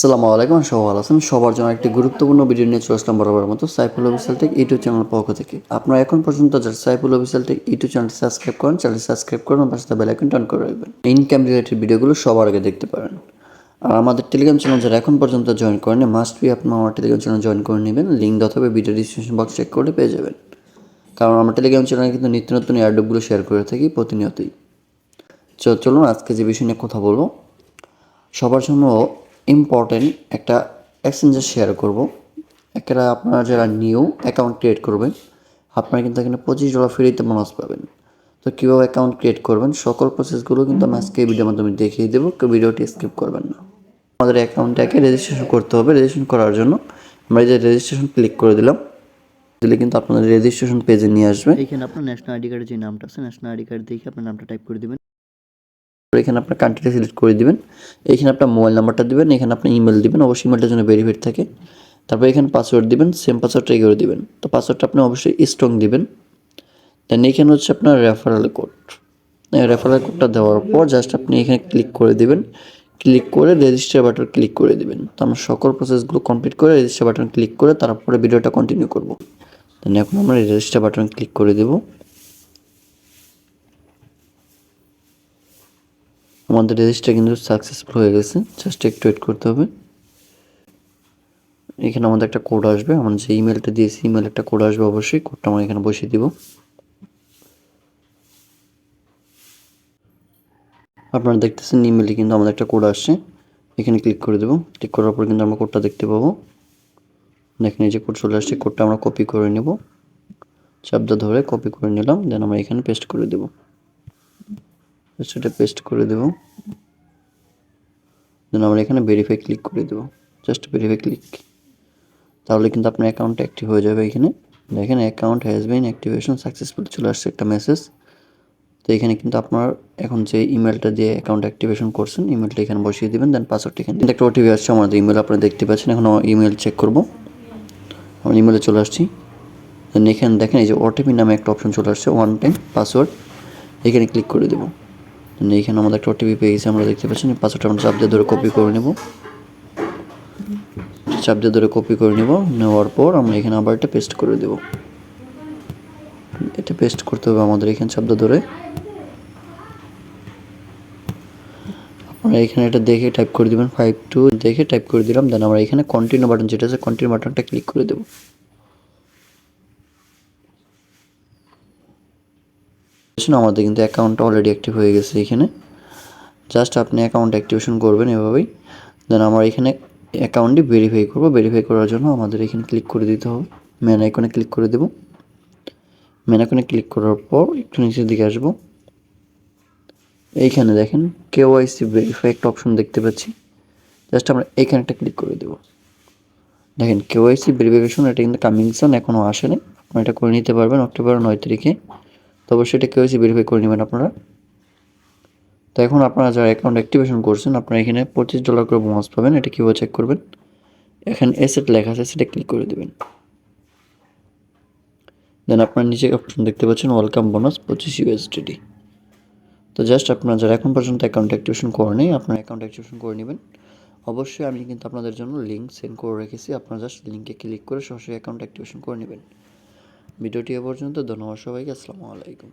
আসসালামু আলাইকুম সবাই ভালো আছেন। সবার জন্য একটি গুরুত্বপূর্ণ ভিডিও নিয়ে চলে আসলাম বরাবর মতো Saiful official tech YouTube channel পক্ষ থেকে। আপনারা এখন পর্যন্ত যারা Saiful official tech YouTube channel subscribe করেন চ্যানেল সাবস্ক্রাইব করেন পাশে বেল আইকন টান করে রাখবেন। ইনকাম রিলেটেড ভিডিওগুলো সবার আগে দেখতে পারেন। আর আমাদের টেলিগ্রাম চ্যানেল যারা এখন পর্যন্ত জয়েন করেন মাস্ট বি আপনার আমার টেলিগ্রাম চ্যানেল জয়েন করে নেবেন। লিঙ্ক অথবা ভিডিও ডিসক্রিপশন বক্স চেক করে পেয়ে যাবেন। কারণ আমরা টেলিগ্রাম চ্যানেলে কিন্তু নিত্য নতুন এয়ারডপগুলো শেয়ার করে থাকি প্রতিনিয়তই। চলুন আজকে যে বিষয় নিয়ে কথা বলব, সবার জন্য ইম্পর্টেন্ট একটা এক্সচেঞ্জের শেয়ার করব। একটা আপনারা যারা নিউ অ্যাকাউন্ট ক্রিয়েট করবেন, আপনারা কিন্তু এখানে পঁচিশ ডলার ফ্রিতে বোনাস পাবেন। তো কীভাবে অ্যাকাউন্ট ক্রিয়েট করবেন, সকল প্রসেসগুলো কিন্তু আমি আজকে এই ভিডিওর মাধ্যমে দেখিয়ে দেবো, কেউ ভিডিওটি স্কিপ করবেন না। আমাদের অ্যাকাউন্টটাকে রেজিস্ট্রেশন করতে হবে রেজিস্ট্রেশন করার জন্য। আমরা যে রেজিস্ট্রেশন ক্লিক করে দিলাম, দিলে কিন্তু আপনাদের রেজিস্ট্রেশন পেজে নিয়ে আসবে। এখানে আপনার ন্যাশনাল আইডি কার্ডের যে নামটা আছে ন্যাশনাল আইডি কার্ড দেখে আপনার নামটা টাইপ করে দেবেন। এখানে আপনার কান্ট্রিটা সিলেক্ট করে দিবেন। এইখানে আপনার মোবাইল নাম্বারটা দিবেন, এখানে আপনি ইমেল দিবেন, অবশ্যই ইমেলটার জন্য ভেরিফাইড থাকে। তারপর এখানে পাসওয়ার্ড দিবেন সেম পাসওয়ার্ডটা করে দিবেন। তো পাসওয়ার্ডটা আপনি অবশ্যই স্ট্রং দিবেন। দেন এখানে হচ্ছে আপনার রেফারেল কোড রেফারেল কোডটা দেওয়ার পর জাস্ট আপনি এখানে ক্লিক করে দিবেন। ক্লিক করে রেজিস্টার বাটন ক্লিক করে দিবেন। তো আমরা সকল প্রসেসগুলো কমপ্লিট করে রেজিস্টার বাটন ক্লিক করে তারপরে ভিডিওটা কন্টিনিউ করব। দেন এখন আমরা রেজিস্টার বাটন ক্লিক করে দেবো। আমাদের রেজিস্টার কিন্তু সাকসেসফুল হয়ে গেছে। জাস্ট একটু ওয়েট করতে হবে। এখানে আমাদের একটা কোড আসবে। আমরা যে ইমেলটা দিয়েছি ইমেল একটা কোড আসবে অবশ্যই। কোডটা আমরা এখানে বসিয়ে দিব। আপনারা দেখতেছেন ইমেলে কিন্তু আমাদের একটা কোড আসছে। এখানে ক্লিক করে দেবো। ক্লিক করার পর কিন্তু আমরা কোডটা দেখতে পাবো। দেখেন এই যে কোড চলে আসছে। কোডটা আমরা কপি করে নেব। চাপটা ধরে কপি করে নিলাম। দেন আমরা এখানে পেস্ট করে দেবো। সেটা পেস্ট করে দেব। দেন আমরা এখানে ভেরিফাই ক্লিক করে দেব। জাস্ট ভেরিফাই ক্লিক তাহলে কিন্তু আপনার অ্যাকাউন্ট অ্যাক্টিভ হয়ে যাবে এখানে। দেখেন account has been activation successful চলে আসছে একটা মেসেজ তো এখানে কিন্তু আপনার এখন যে ইমেলটা দিয়ে অ্যাকাউন্ট অ্যাক্টিভেশন করছেন ইমেলটা এখানে বসিয়ে দেবেন দেন পাসওয়ার্ডটা এখানে একটা ওটিপি আসছে আমাদের ইমেল আপনারা দেখতে পাচ্ছেন, এখন ইমেল চেক করব। আমরা ইমেলে চলে আসছি। দেন এখানে দেখেন এই যে ওটিপি নামে একটা অপশন চলে আসছে ওয়ান টাইম পাসওয়ার্ড এখানে ক্লিক করে দেবো। এইখানে আমাদের একটা ওটিপি পেয়ে গেছে আমরা দেখতে পাচ্ছি পাসওয়ার্ডটা আমরা চাপ দিয়ে ধরে কপি করে নেব। চাপ দিয়ে ধরে কপি করে নেব, নেওয়ার পর আমরা এখানে আবার এটা পেস্ট করে দেব। এটা পেস্ট করতে হবে আমাদের এখানে চাপ দিয়ে ধরে। আপনারা এখানে এটা দেখে টাইপ করে দিবেন ফাইভ টু দেখে টাইপ করে দিলাম দেন আমরা এখানে কন্টিনিউ বাটন যেটা আছে কন্টিনিউ বাটনটা ক্লিক করে দেবো। আমাদের কিন্তু অ্যাকাউন্টটা অলরেডি অ্যাক্টিভ হয়ে গেছে এখানে। জাস্ট আপনি অ্যাকাউন্ট অ্যাক্টিভেশন করবেন এভাবেই। দেন আমরা এখানে অ্যাকাউন্টটি ভেরিফাই করব। ভেরিফাই করার জন্য আমাদের এখানে ক্লিক করে দিতে হবে। ম্যান আইকনে ক্লিক করে দেব। ম্যান আইকনে ক্লিক করার পর একটু নিচের দিকে আসব। এইখানে দেখেন কেওয়াইসি ভেরিফাই একটা অপশন দেখতে পাচ্ছি। জাস্ট আমরা এইখানে একটা ক্লিক করে দেব। দেখেন কেওয়াইসি ভেরিফিকেশন এটা কিন্তু কামিং সান এখনও আসেনি। আপনারা এটা করে নিতে পারবেন অক্টোবর নয় তারিখে। তো অবশ্যই এটা কেওয়াইসি ভেরিফাই করে নেবেন আপনারা। তো এখন আপনারা যারা অ্যাকাউন্ট অ্যাক্টিভেশন করছেন, আপনারা এখানে পঁচিশ ডলার করে বোনাস পাবেন, এটা কীভাবে চেক করবেন? এখানে এসেট লেখা আছে, সেটা ক্লিক করে দেবেন। দেন আপনার নিচে অপশন দেখতে পাচ্ছেন ওয়েলকাম বোনাস পঁচিশ ইউএসডিটি তো জাস্ট আপনারা যারা এখন পর্যন্ত অ্যাকাউন্ট অ্যাক্টিভেশন করে নেই, আপনার অ্যাকাউন্ট অ্যাক্টিভেশন করে নেবেন। অবশ্যই আমি কিন্তু আপনাদের জন্য লিঙ্ক সেন্ড করে রেখেছি, আপনারা জাস্ট লিঙ্কে ক্লিক করে সরাসরি অ্যাকাউন্ট অ্যাক্টিভেশন করে নেবেন। ভিডিওটি এ পর্যন্ত। ধন্যবাদ সবাইকে। আসসালামু আলাইকুম।